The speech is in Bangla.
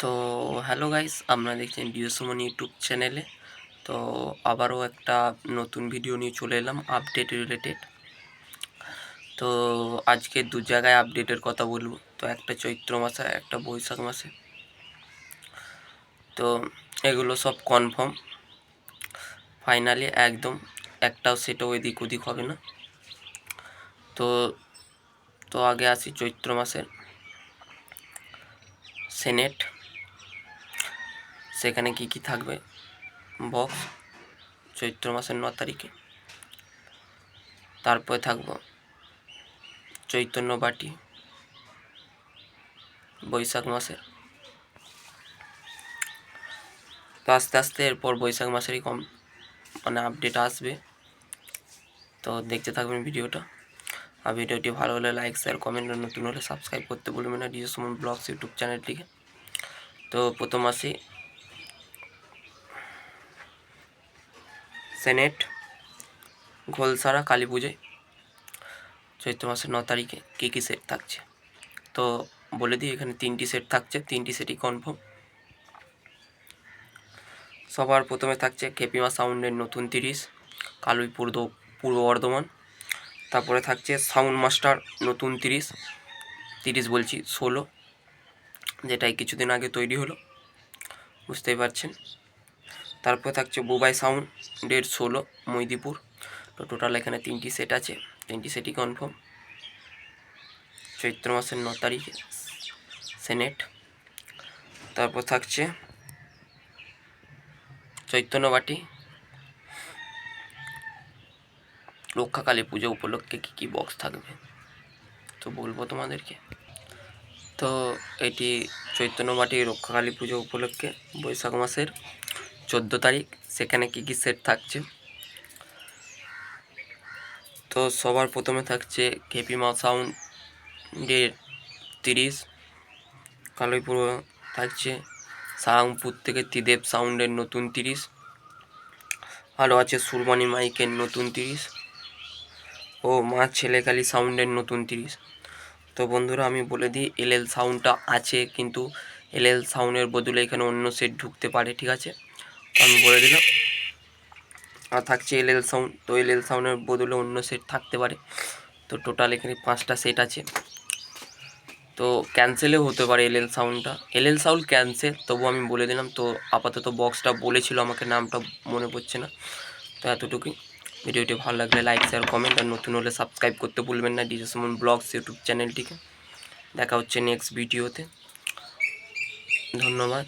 তো হ্যালো গাইস, আপনারা দেখছেন ডিও সুমন ইউটিউব চ্যানেলে। তো আবারও একটা নতুন ভিডিও নিয়ে চলে এলাম, আপডেট রিলেটেড। তো আজকে দু জায়গায় আপডেটের কথা বলব। তো একটা চৈত্র মাসে, একটা বৈশাখ মাসে। তো এগুলো সব কনফার্ম ফাইনালি একদম একটাও সেটাও এদিক ওদিক হবে না। তো তো আগে আসি চৈত্র মাসের। সেনেট সেখানে কি কি থাকবে? বক্স, চৈত্র মাসের ন তারিখে। তারপরে থাকব চৈতন্য বাটি, বৈশাখ মাসের। তো আস্তে আস্তে এরপর বৈশাখ মাসেরই কম মানে আপডেট আসবে। তো দেখতে থাকবেন ভিডিওটা। আর ভিডিওটি ভালো হলে লাইক শেয়ার কমেন্ট নতুন হলে সাবস্ক্রাইব করতে বলবেন না। ডিজে সুমন ব্লগস ইউটিউব চ্যানেলটিকে তো প্রথম আসি সেনেট, ঘোলসারা, কালী পুজোয়। চৈত্র মাসের ন তারিখে কী কী সেট থাকছে? তো বলে দিই, এখানে তিনটি সেট থাকছে, তিনটি সেটই কনফার্ম সবার প্রথমে থাকছে কেপিমা সাউন্ডের নতুন তিরিশ, কালুই পূর্ব পূর্ব বর্ধমান। তারপরে থাকছে সাউন্ড মাস্টার নতুন তিরিশ তিরিশ বলছি ষোলো, যেটাই কিছুদিন আগে তৈরি হলো। বুঝতেই পারছেন? তারপরে থাকছে বুবাই সাউন্ড সাউন্ডের ষোলো, মৈদিপুর। তো টোটাল এখানে তিনটি সেট আছে। তিনটি সেটই কনফার্ম চৈত্র মাসের ন তারিখে সেনেট তারপর থাকছে চৈতন্য বাটি রক্ষাকালী পুজো উপলক্ষে কী কী বক্স থাকবে? তো বলব তোমাদেরকে। তো এটি চৈতন্য বাটি রক্ষাকালী পুজো উপলক্ষে বৈশাখ মাসের চোদ্দ তারিখ, সেখানে কী কী সেট থাকছে? তো সবার প্রথমে থাকছে কেপিমা সাউন্ডের তিরিশ কালইপুর থাকছে সারাংপুর থেকে ত্রিদেব সাউন্ডের নতুন তিরিশ আরও আছে সুরবানি মাইকের নতুন তিরিশ ও মা ছেলেকালী সাউন্ডের নতুন তিরিশ। তো বন্ধুরা, আমি বলে দিই, এল এল সাউন্ডটা আছে, কিন্তু এল এল সাউন্ডের বদলে এখানে অন্য সেট ঢুকতে পারে, ঠিক আছে? আমি বলে দিলাম। আর থাকছে এল এল সাউন্ড। তো এল এল সাউন্ডের বদলে অন্য সেট থাকতে পারে। তো টোটাল এখানে পাঁচটা সেট আছে। তো ক্যান্সেলও হতে পারে এল এল সাউন্ডটা। এল এল সাউন্ড ক্যান্সেল তবু আমি বলে দিলাম। তো আপাতত বক্সটা বলেছিল, আমাকে নামটা মনে পড়ছে না। তো এতটুকুই। ভিডিওটি ভালো লাগলে লাইক শেয়ার কমেন্ট আর নতুন হলে সাবস্ক্রাইব করতে ভুলবেন না। ডিজে সুমন ব্লগস ইউটিউব চ্যানেলটিকে। দেখা হচ্ছে নেক্সট ভিডিওতে। ধন্যবাদ।